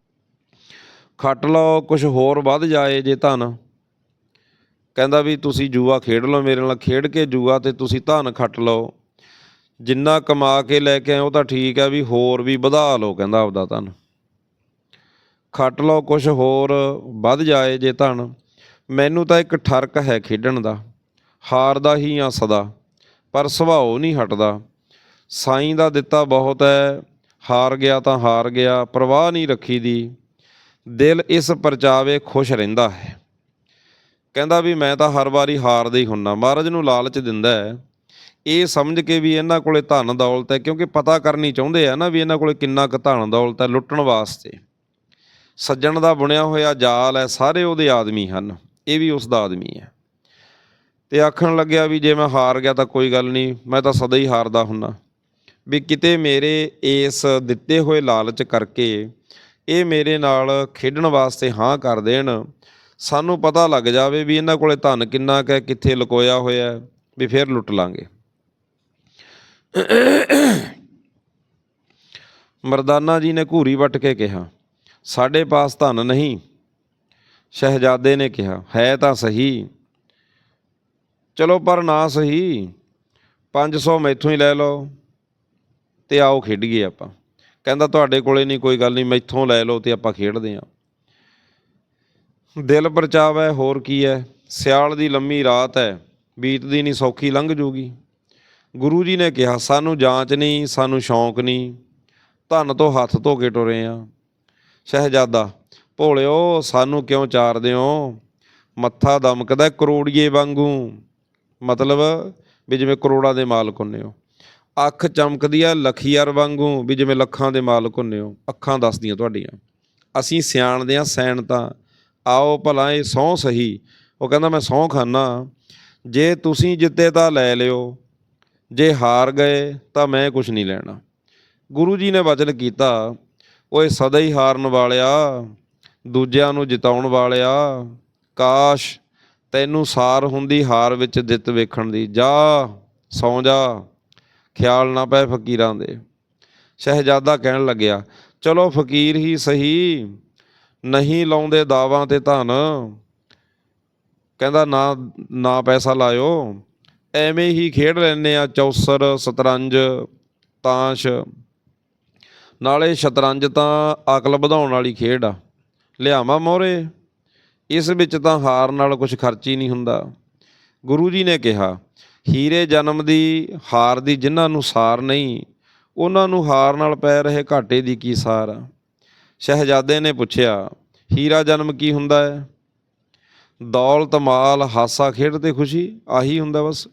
Speaker 1: ਖੱਟ ਲਓ ਕੁਝ ਹੋਰ ਵੱਧ ਜਾਏ ਜੇ ਧਨ। ਕਹਿੰਦਾ ਵੀ ਤੁਸੀਂ ਜੂਆ ਖੇਡ ਲਓ, ਮੇਰੇ ਨਾਲ ਖੇਡ ਕੇ ਜੂਆ ਤੇ ਤੁਸੀਂ ਧਨ ਖੱਟ ਲਓ। ਜਿੰਨਾ ਕਮਾ ਕੇ ਲੈ ਕੇ ਆਏ ਉਹ ਤਾਂ ਠੀਕ ਹੈ ਵੀ ਹੋਰ ਵੀ ਵਧਾ ਲਓ, ਕਹਿੰਦਾ ਆਪਦਾ ਧਨ। ਖੱਟ ਲਓ ਕੁਝ ਹੋਰ ਵੱਧ ਜਾਏ ਜੇ ਧਨ। ਮੈਨੂੰ ਤਾਂ ਇੱਕ ਠਰਕ ਹੈ ਖੇਡਣ ਦਾ। ਹਾਰਦਾ ਹੀ ਆ ਸਦਾ। ਪਰ ਸੁਭਾਅ ਨਹੀਂ ਹਟਦਾ। ਸਾਈਂ ਦਾ ਦਿੱਤਾ ਬਹੁਤ ਹੈ ਹਾਰ ਗਿਆ ਤਾਂ ਹਾਰ ਗਿਆ, ਪਰਵਾਹ ਨਹੀਂ ਰੱਖੀ ਦੀ ਦਿਲ ਇਸ ਪਰਚਾਵੇ ਖੁਸ਼ ਰਹਿੰਦਾ ਹੈ। ਕਹਿੰਦਾ ਵੀ ਮੈਂ ਤਾਂ ਹਰ ਵਾਰੀ ਹਾਰਦਾ ਹੀ ਹੁੰਨਾ, ਮਹਾਰਾਜ ਨੂੰ ਲਾਲਚ ਦਿੰਦਾ ਹੈ ਇਹ ਸਮਝ ਕੇ ਵੀ ਇਹਨਾਂ ਕੋਲੇ ਧਨ ਦੌਲਤ ਹੈ ਕਿਉਂਕਿ ਪਤਾ ਕਰਨੀ ਚਾਹੁੰਦੇ ਆ ਨਾ ਵੀ ਇਹਨਾਂ ਕੋਲੇ ਕਿੰਨਾ ਕੁ ਧਨ ਦੌਲਤ ਹੈ ਲੁੱਟਣ ਵਾਸਤੇ। ਸੱਜਣ ਦਾ ਬੁਣਿਆ ਹੋਇਆ ਜਾਲ ਹੈ ਸਾਰੇ ਉਹਦੇ ਆਦਮੀ ਹਨ, ਇਹ ਵੀ ਉਸ ਦਾ ਆਦਮੀ ਹੈ ਤੇ ਆਖਣ ਲੱਗਿਆ ਵੀ ਜੇ ਮੈਂ ਹਾਰ ਗਿਆ ਤਾਂ ਕੋਈ ਗੱਲ ਨਹੀਂ, ਮੈਂ ਤਾਂ ਸਦਾ ਹੀ ਹਾਰਦਾ ਹੁੰਨਾ। ਵੀ ਕਿਤੇ ਮੇਰੇ ਇਸ ਦਿੱਤੇ ਹੋਏ ਲਾਲਚ ਕਰਕੇ ਇਹ ਮੇਰੇ ਨਾਲ ਖੇਡਣ ਵਾਸਤੇ ਹਾਂ ਕਰ ਦੇਣ, ਸਾਨੂੰ ਪਤਾ ਲੱਗ ਜਾਵੇ ਵੀ ਇਹਨਾਂ ਕੋਲੇ ਧਨ ਕਿੰਨਾ ਕੁ ਹੈ, ਕਿੱਥੇ ਲੁਕੋਇਆ ਹੋਇਆ ਵੀ ਫਿਰ ਲੁੱਟ ਲਾਂਗੇ। ਮਰਦਾਨਾ ਜੀ ਨੇ ਘੂਰੀ ਵੱਟ ਕੇ ਕਿਹਾ, ਸਾਡੇ ਪਾਸ ਧਨ ਨਹੀਂ, ਸ਼ਹਿਜ਼ਾਦੇ ਨੇ ਕਿਹਾ, ਹੈ ਤਾਂ ਸਹੀ ਚਲੋ ਪਰ ਨਾ ਸਹੀ। 500 ਮੈਥੋਂ ਹੀ ਲੈ ਲਓ ਤੇ ਆਓ ਖੇਡੀਏ ਆਪਾਂ। ਕਹਿੰਦਾ ਤੁਹਾਡੇ ਕੋਲੇ ਨਹੀਂ, ਕੋਈ ਗੱਲ ਨਹੀਂ, ਮੈਥੋਂ ਲੈ ਲਓ ਤੇ ਆਪਾਂ ਖੇਡਦੇ ਆਂ। ਦਿਲ ਪਰਚਾਵਾ ਹੋਰ ਕੀ ਹੈ? ਸਿਆਲ ਦੀ ਲੰਮੀ ਰਾਤ ਹੈ, ਬੀਤਦੀ ਨਹੀਂ, ਸੌਖੀ ਲੰਘ ਜੂਗੀ। ਗੁਰੂ ਜੀ ਨੇ ਕਿਹਾ, ਸਾਨੂੰ ਜਾਂਚ ਨਹੀਂ, ਸਾਨੂੰ ਸ਼ੌਂਕ ਨਹੀਂ, ਧਨ ਤੋਂ ਹੱਥ ਧੋ ਕੇ ਟੁਰੇ ਆ। ਸ਼ਹਿਜ਼ਾਦਾ, ਭੋਲਿਓ, ਸਾਨੂੰ ਕਿਉਂ ਚਾਰਦੇ ਹੋ? ਮੱਥਾ ਦਮਕਦਾ ਕਰੋੜੀਏ ਵਾਂਗੂ। ਮਤਲਬ ਵੀ ਜਿਵੇਂ ਕਰੋੜਾਂ ਦੇ ਮਾਲਕ ਹੁੰਨੇ ਹੋ। ਅੱਖ ਚਮਕਦੀ ਆ, ਲਖੀਆਰ ਵਾਂਗੂ ਵੀ ਜਿਵੇਂ ਲੱਖਾਂ ਦੇ ਮਾਲਕ ਹੁੰਨੇ ਹੋ। ਅੱਖਾਂ ਦੱਸਦੀਆਂ ਤੁਹਾਡੀਆਂ। ਅਸੀਂ ਸਿਆਣਦੇ ਆ ਸੈਣਤਾਂ ਆਓ ਭਲਾ ਇਹ ਸਹੁੰ ਸਹੀ। ਉਹ ਕਹਿੰਦਾ, ਮੈਂ ਸਹੁੰ ਖਾਨਾ। ਜੇ ਤੁਸੀਂ ਜਿੱਤੇ ਤਾਂ ਲੈ ਲਿਓ। ਜੇ ਹਾਰ ਗਏ ਤਾਂ ਮੈਂ ਕੁਝ ਨਹੀਂ ਲੈਣਾ। ਗੁਰੂ ਜੀ ਨੇ ਵਚਨ ਕੀਤਾ, ਓਏ ਸਦਾ ਹੀ ਹਾਰਨ ਵਾਲਿਆ, ਦੂਜਿਆਂ ਨੂੰ ਜਿਤਾਉਣ ਵਾਲਿਆ, ਕਾਸ਼ ਤੈਨੂੰ ਸਾਰ ਹੁੰਦੀ ਹਾਰ ਵਿੱਚ ਜਿੱਤ ਵੇਖਣ ਦੀ। ਜਾ, ਸੌਂ ਜਾ, ਖਿਆਲ ਨਾ ਪਏ ਫਕੀਰਾਂ ਦੇ। ਸ਼ਹਿਜ਼ਾਦਾ ਕਹਿਣ ਲੱਗਿਆ, ਚਲੋ ਫਕੀਰ ਹੀ ਸਹੀ, ਨਹੀਂ ਲਾਉਂਦੇ ਦਾਵਾਂ ਤੇ ਧਨ। ਕਹਿੰਦਾ, ਨਾ ਨਾ ਪੈਸਾ ਲਾਇਓ। ਐਵੇਂ ਹੀ ਖੇਡ ਲੈਨੇ ਆ ਚੌਸਰ, ਸ਼ਤਰੰਜ, ਤਾਸ਼। ਨਾਲੇ ਸ਼ਤਰੰਜ ਤਾਂ ਅਕਲ ਵਧਾਉਣ ਵਾਲੀ ਖੇਡ ਆ। ਲਿਆਵਾਂ ਮੋਰੇ ਇਸ ਵਿੱਚ ਤਾਂ ਹਾਰ ਨਾਲ ਕੁਝ ਖਰਚ ਹੀ ਨਹੀਂ ਹੁੰਦਾ। ਗੁਰੂ ਜੀ ਨੇ ਕਿਹਾ, ਹੀਰੇ ਜਨਮ ਦੀ ਹਾਰ ਦੀ ਜਿਨ੍ਹਾਂ ਨੂੰ ਸਾਰ ਨਹੀਂ, ਉਹਨਾਂ ਨੂੰ ਹਾਰ ਨਾਲ ਪੈ ਰਹੇ ਘਾਟੇ ਦੀ ਕੀ ਸਾਰ? ਆ ਸ਼ਹਿਜ਼ਾਦੇ ਨੇ ਪੁੱਛਿਆ, ਹੀਰਾ ਜਨਮ ਕੀ ਹੁੰਦਾ ਹੈ? ਦੌਲਤ, ਮਾਲ, ਹਾਸਾ, ਖੇਡ ਤੇ ਖੁਸ਼ੀ, ਆਹੀ ਹੁੰਦਾ ਬਸ।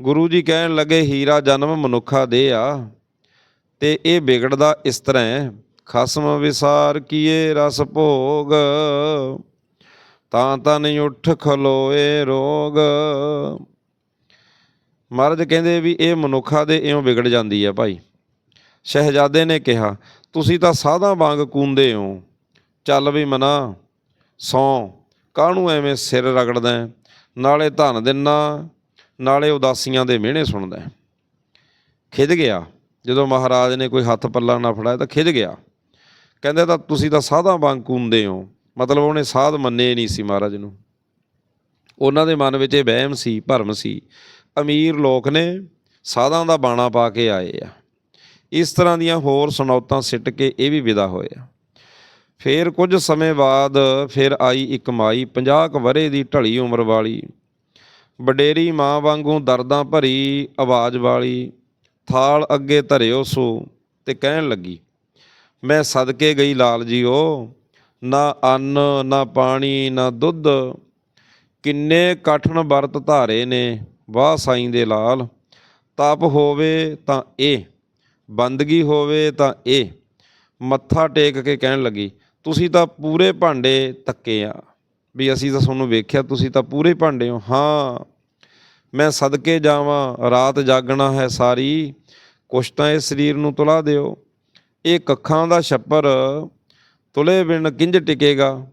Speaker 1: ਗੁਰੂ ਜੀ ਕਹਿਣ ਲੱਗੇ, ਹੀਰਾ ਜਨਮ ਮਨੁੱਖਾ ਦੇ ਆ, ਤੇ ਇਹ ਵਿਗੜਦਾ ਇਸ ਤਰ੍ਹਾਂ ਹੈ, ਖਸਮ ਵਿਸਾਰ ਕੀਏ ਰਸ ਭੋਗ ਤਾਂ ਤਾਂ ਨਹੀਂ ਉੱਠ ਖਲੋਏ ਰੋਗ। ਮਹਾਰਾਜ ਕਹਿੰਦੇ ਵੀ ਇਹ ਮਨੁੱਖਾ ਦੇ ਇਉਂ ਵਿਗੜ ਜਾਂਦੀ ਹੈ ਭਾਈ। ਸ਼ਹਿਜ਼ਾਦੇ ਨੇ ਕਿਹਾ, ਤੁਸੀਂ ਤਾਂ ਸਾਧਾਂ ਵਾਂਗ ਕੂੰਦੇ ਹੋ। ਚੱਲ ਵੀ ਮਨਾ, ਸੌ। ਕਾਹਨੂੰ ਐਵੇਂ ਸਿਰ ਰਗੜਦਾ ਨਾਲੇ ਧਨ ਦਿਨਾ, ਨਾਲੇ ਉਦਾਸੀਆਂ ਦੇ ਮਿਹਣੇ ਸੁਣਦਾ ਹੈ। ਗਿਆ। ਜਦੋਂ ਮਹਾਰਾਜ ਨੇ ਕੋਈ ਹੱਥ ਪੱਲਾ ਨਾ ਫੜਾਇਆ ਤਾਂ ਖਿੱਝ ਗਿਆ। ਕਹਿੰਦੇ ਤਾਂ ਤੁਸੀਂ ਤਾਂ ਸਾਧਾਂ ਵਾਂਗ ਕੂੰਦੇ ਹੋ। ਮਤਲਬ ਉਹਨੇ ਸਾਧ ਮੰਨੇ ਨਹੀਂ ਸੀ ਮਹਾਰਾਜ ਨੂੰ। ਉਹਨਾਂ ਦੇ ਮਨ ਵਿੱਚ ਇਹ ਵਹਿਮ ਸੀ, ਭਰਮ ਸੀ। ਅਮੀਰ ਲੋਕ ਨੇ ਸਾਧਾਂ ਦਾ ਬਾਣਾ ਪਾ ਕੇ ਆਏ ਆ। ਇਸ ਤਰ੍ਹਾਂ ਦੀਆਂ ਹੋਰ ਸੁਣੌਤਾਂ ਸਿੱਟ ਕੇ ਇਹ ਵੀ ਵਿਦਾ ਹੋਏ ਆ। ਫਿਰ ਕੁਝ ਸਮੇਂ ਬਾਅਦ ਫਿਰ ਆਈ ਇੱਕ ਮਾਈ 50 ਕੁ ਵਰੇ ਦੀ ਢਲੀ ਉਮਰ ਵਾਲੀ। ਵਡੇਰੀ ਮਾਂ ਵਾਂਗੂ ਦਰਦਾਂ ਭਰੀ ਆਵਾਜ਼ ਵਾਲੀ, ਥਾਲ ਅੱਗੇ ਧਰਿਓ ਸੋ ਤੇ ਕਹਿਣ ਲੱਗੀ, ਮੈਂ ਸਦਕੇ ਗਈ ਲਾਲ ਜੀਓ ਨਾ ਅੰਨ, ਨਾ ਪਾਣੀ, ਨਾ ਦੁੱਧ। ਕਿੰਨੇ ਕਠਨ ਵਰਤ ਧਾਰੇ ਨੇ ਵਾਹ ਸਾਈਂ ਦੇ ਲਾਲ। ਤਪ ਹੋਵੇ ਤਾਂ ਇਹ ਬੰਦਗੀ ਹੋਵੇ ਤਾਂ ਇਹ ਮੱਥਾ ਟੇਕ ਕੇ ਕਹਿਣ ਲੱਗੀ, ਤੁਸੀਂ ਤਾਂ ਪੂਰੇ ਭਾਂਡੇ ਤੱਕੇ ਆ। ਵੀ ਅਸੀਂ ਤਾਂ ਤੁਹਾਨੂੰ ਵੇਖਿਆ, ਤੁਸੀਂ ਤਾਂ ਪੂਰੇ ਭਾਂਡੇ ਹੋ। ਹਾਂ, ਮੈਂ ਸਦਕੇ ਜਾਵਾਂ, ਰਾਤ ਜਾਗਣਾ ਹੈ ਸਾਰੀ। ਕੁਛ ਤਾਂ ਇਸ ਸਰੀਰ ਨੂੰ ਤੁਲਾ ਦਿਓ। ਇਹ ਕੱਖਾਂ ਦਾ ਛੱਪਰ ਤੁਲੇ ਬਿਨ ਕਿੰਜ ਟਿਕੇਗਾ?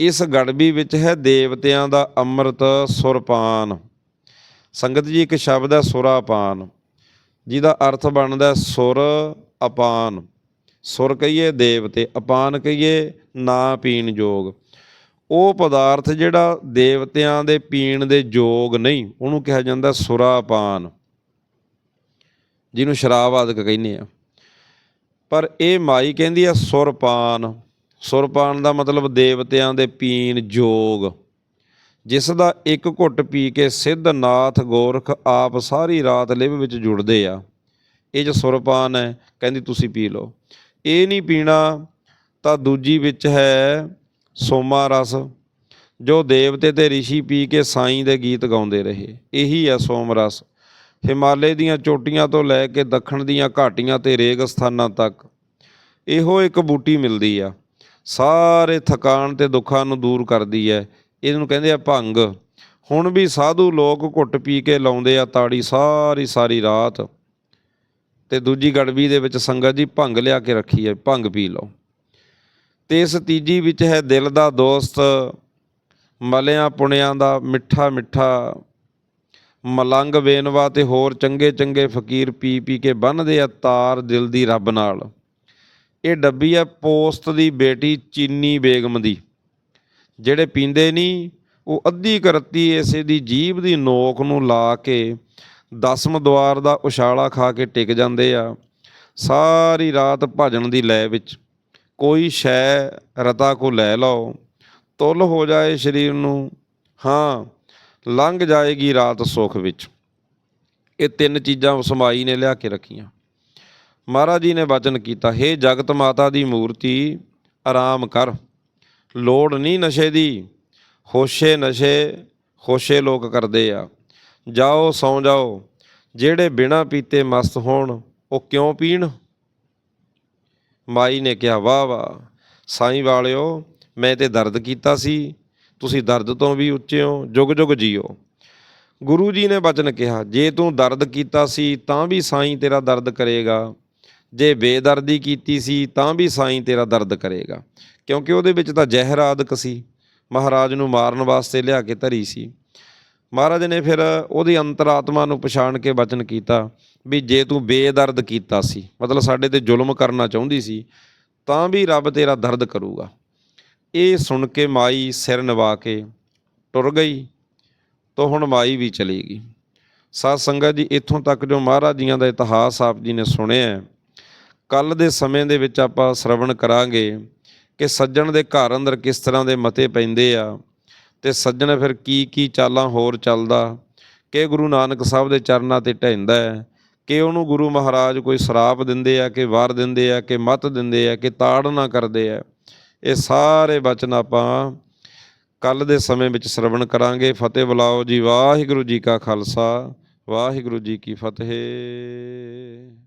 Speaker 1: ਇਸ ਗੜਬੀ ਵਿੱਚ ਹੈ ਦੇਵਤਿਆਂ ਦਾ ਅੰਮ੍ਰਿਤ ਸੁਰਪਾਨ। ਸੰਗਤ ਜੀ ਇੱਕ ਸ਼ਬਦ ਹੈ ਸੁਰਾਪਾਨ, ਜਿਹਦਾ ਅਰਥ ਬਣਦਾ ਸੁਰ ਅਪਾਨ। ਸੁਰ ਕਹੀਏ ਦੇਵਤੇ, ਅਪਾਨ ਕਹੀਏ ਨਾ ਪੀਣ ਯੋਗ। ਉਹ ਪਦਾਰਥ ਜਿਹੜਾ ਦੇਵਤਿਆਂ ਦੇ ਪੀਣ ਦੇ ਯੋਗ ਨਹੀਂ, ਉਹਨੂੰ ਕਿਹਾ ਜਾਂਦਾ ਸੁਰਾਪਾਨ। ਜਿਹਨੂੰ ਸ਼ਰਾਬ ਆਦਿਕ ਕਹਿੰਦੇ ਆ। ਪਰ ਇਹ ਮਾਈ ਕਹਿੰਦੀ ਆ, ਸੁਰਪਾਨ। ਸੁਰਪਾਨ ਦਾ ਮਤਲਬ ਦੇਵਤਿਆਂ ਦੇ ਪੀਣ ਯੋਗ ਜਿਸ ਦਾ ਇੱਕ ਘੁੱਟ ਪੀ ਕੇ ਸਿੱਧ ਨਾਥ ਗੋਰਖ ਆਪ ਸਾਰੀ ਰਾਤ ਲਿਵ ਵਿੱਚ ਜੁੜਦੇ ਆ। ਇਹ ਜੋ ਸੁਰਪਾਨ ਹੈ, ਕਹਿੰਦੀ ਤੁਸੀਂ ਪੀ ਲਓ। ਇਹ ਨਹੀਂ ਪੀਣਾ ਤਾਂ ਦੂਜੀ ਵਿੱਚ ਹੈ ਸੋਮਾ ਰਸ, ਜੋ ਦੇਵਤੇ ਤੇ ਰਿਸ਼ੀ ਪੀ ਕੇ ਸਾਈਂ ਦੇ ਗੀਤ ਗਾਉਂਦੇ ਰਹੇ। ਇਹੀ ਹੈ ਸੋਮ ਰਸ। ਹਿਮਾਲੇ ਦੀਆਂ ਚੋਟੀਆਂ ਤੋਂ ਲੈ ਕੇ ਦੱਖਣ ਦੀਆਂ ਘਾਟੀਆਂ ਤੇ ਰੇਗ ਸਥਾਨਾਂ ਤੱਕ ਇਹੋ ਇੱਕ ਬੂਟੀ ਮਿਲਦੀ ਆ। ਸਾਰੇ ਥਕਾਨ ਤੇ ਦੁੱਖਾਂ ਨੂੰ ਦੂਰ ਕਰਦੀ ਹੈ ਇਹਨੂੰ ਕਹਿੰਦੇ ਆ ਭੰਗ। ਹੁਣ ਵੀ ਸਾਧੂ ਲੋਕ ਘੁੱਟ ਪੀ ਕੇ ਲਾਉਂਦੇ ਆ ਤਾੜੀ ਸਾਰੀ ਸਾਰੀ ਰਾਤ। ਤੇ ਦੂਜੀ ਗੜਬੀ ਦੇ ਵਿੱਚ ਸੰਗਤ ਜੀ ਭੰਗ ਲਿਆ ਕੇ ਰੱਖੀ ਹੈ ਭੰਗ ਪੀ ਲਓ। ਤੇ ਇਸ ਤੀਜੀ ਵਿੱਚ ਹੈ ਦਿਲ ਦਾ ਦੋਸਤ, ਮਲਿਆਂ ਪੁਣਿਆਂ ਦਾ ਮਿੱਠਾ ਮਿੱਠਾ ਮਲੰਗ ਵੇਨਵਾ ਤੇ ਹੋਰ ਚੰਗੇ ਚੰਗੇ ਫਕੀਰ ਪੀ ਪੀ ਕੇ ਬੰਨ੍ਹਦੇ ਆ ਤਾਰ ਦਿਲ ਦੀ ਰੱਬ ਨਾਲ। ਇਹ ਡੱਬੀ ਆ ਪੋਸਤ ਦੀ ਬੇਟੀ ਚੀਨੀ ਬੇਗਮ ਦੀ। ਜਿਹੜੇ ਪੀਂਦੇ ਨਹੀਂ, ਉਹ ਅੱਧੀ ਕਰਤੀ ਇਸੇ ਦੀ ਜੀਭ ਦੀ ਨੋਕ ਨੂੰ ਲਾ ਕੇ ਦਸਮ ਦਵਾਰ ਦਾ ਉਛਾਲਾ ਖਾ ਕੇ ਟਿਕ ਜਾਂਦੇ ਆ। ਸਾਰੀ ਰਾਤ ਭਜਨ ਦੀ ਲੈ ਵਿੱਚ ਕੋਈ ਸ਼ੈ ਰਤਾ ਕੋ ਲੈ ਲਓ, ਤੁਲ ਹੋ ਜਾਏ ਸਰੀਰ ਨੂੰ। ਹਾਂ ਲੰਘ ਜਾਏਗੀ ਰਾਤ ਸੁਖ ਵਿੱਚ। ਇਹ ਤਿੰਨ ਚੀਜ਼ਾਂ ਉਸ ਮਾਈ ਨੇ ਲਿਆ ਕੇ ਰੱਖੀਆਂ। ਮਹਾਰਾਜ ਜੀ ਨੇ ਵਚਨ ਕੀਤਾ, ਹੇ ਜਗਤ ਮਾਤਾ ਦੀ ਮੂਰਤੀ, ਆਰਾਮ ਕਰ। ਲੋੜ ਨਹੀਂ ਨਸ਼ੇ ਦੀ, ਹੋਸ਼ੇ ਨਸ਼ੇ, ਹੋਸ਼ੇ ਲੋਕ ਕਰਦੇ ਆ। ਜਾਓ, ਸੌਂ ਜਾਓ। ਜਿਹੜੇ ਬਿਨਾ ਪੀਤੇ ਮਸਤ ਹੋਣ, ਉਹ ਕਿਉਂ ਪੀਣ? ਮਾਈ ਨੇ ਕਿਹਾ, ਵਾਹ ਵਾਹ। ਸਾਈਂ ਵਾਲਿਓ, ਮੈਂ ਤੇ ਦਰਦ ਕੀਤਾ ਸੀ। ਤੁਸੀਂ ਦਰਦ ਤੋਂ ਵੀ ਉੱਚੇ ਹੋ ਜੁਗ ਜੁਗ ਜੀਓ। ਗੁਰੂ ਜੀ ਨੇ ਬਚਨ ਕਿਹਾ, ਜੇ ਤੂੰ ਦਰਦ ਕੀਤਾ ਸੀ ਤਾਂ ਵੀ ਸਾਈਂ ਤੇਰਾ ਦਰਦ ਕਰੇਗਾ। ਜੇ ਬੇਦਰਦੀ ਕੀਤੀ ਸੀ ਤਾਂ ਵੀ ਸਾਈਂ ਤੇਰਾ ਦਰਦ ਕਰੇਗਾ। ਕਿਉਂਕਿ ਉਹਦੇ ਵਿੱਚ ਤਾਂ ਜ਼ਹਿਰ ਆਦਿਕ ਸੀ। ਮਹਾਰਾਜ ਨੂੰ ਮਾਰਨ ਵਾਸਤੇ ਲਿਆ ਕੇ ਧਰੀ ਸੀ। ਮਹਾਰਾਜ ਨੇ ਫਿਰ ਉਹਦੀ ਅੰਤਰਾਤਮਾ ਨੂੰ ਪਛਾਣ ਕੇ ਵਚਨ ਕੀਤਾ ਵੀ ਜੇ ਤੂੰ ਬੇਦਰਦ ਕੀਤਾ ਸੀ, ਮਤਲਬ ਸਾਡੇ ਤੇ ਜ਼ੁਲਮ ਕਰਨਾ ਚਾਹੁੰਦੀ ਸੀ, ਤਾਂ ਵੀ ਰੱਬ ਤੇਰਾ ਦਰਦ ਕਰੂਗਾ। ਇਹ ਸੁਣ ਕੇ ਮਾਈ ਸਿਰ ਨਿਵਾ ਕੇ ਟੁਰ ਗਈ ਤੋਂ ਹੁਣ ਮਾਈ ਵੀ ਚਲੀ ਗਈ। ਸਾਧ ਸੰਗਤ ਜੀ, ਇੱਥੋਂ ਤੱਕ ਜੋ ਮਹਾਰਾਜ ਜੀਆਂ ਦਾ ਇਤਿਹਾਸ ਆਪ ਜੀ ਨੇ ਸੁਣਿਆ ਕੱਲ ਦੇ ਸਮੇਂ ਦੇ ਵਿੱਚ ਆਪਾਂ ਸ਼ਰਵਣ ਕਰਾਂਗੇ ਕਿ ਸੱਜਣ ਦੇ ਘਰ ਅੰਦਰ ਕਿਸ ਤਰ੍ਹਾਂ ਦੇ ਮਤੇ ਪੈਂਦੇ ਆ ਤੇ ਸੱਜਣ ਫਿਰ ਕੀ ਕੀ ਚਾਲਾਂ ਹੋਰ ਚੱਲਦਾ, ਕਿ ਗੁਰੂ ਨਾਨਕ ਸਾਹਿਬ ਦੇ ਚਰਨਾਂ ਤੇ ਢਹਿੰਦਾ ਹੈ, ਕਿ ਉਹਨੂੰ ਗੁਰੂ ਮਹਾਰਾਜ ਕੋਈ ਸ਼ਰਾਪ ਦਿੰਦੇ ਆ, ਕਿ ਵਾਰ ਦਿੰਦੇ ਆ, ਕਿ ਮਤ ਦਿੰਦੇ ਆ, ਕਿ ਤਾੜਨਾ ਕਰਦੇ ਆ। ਇਹ ਸਾਰੇ ਬਚਨ ਆਪਾਂ ਕੱਲ ਦੇ ਸਮੇਂ ਵਿੱਚ ਸ਼ਰਵਣ ਕਰਾਂਗੇ। ਫਤਿਹ ਬੁਲਾਓ ਜੀ, ਵਾਹਿਗੁਰੂ ਜੀ ਕਾ ਖਾਲਸਾ, ਵਾਹਿਗੁਰੂ ਜੀ ਕੀ ਫਤਿਹ।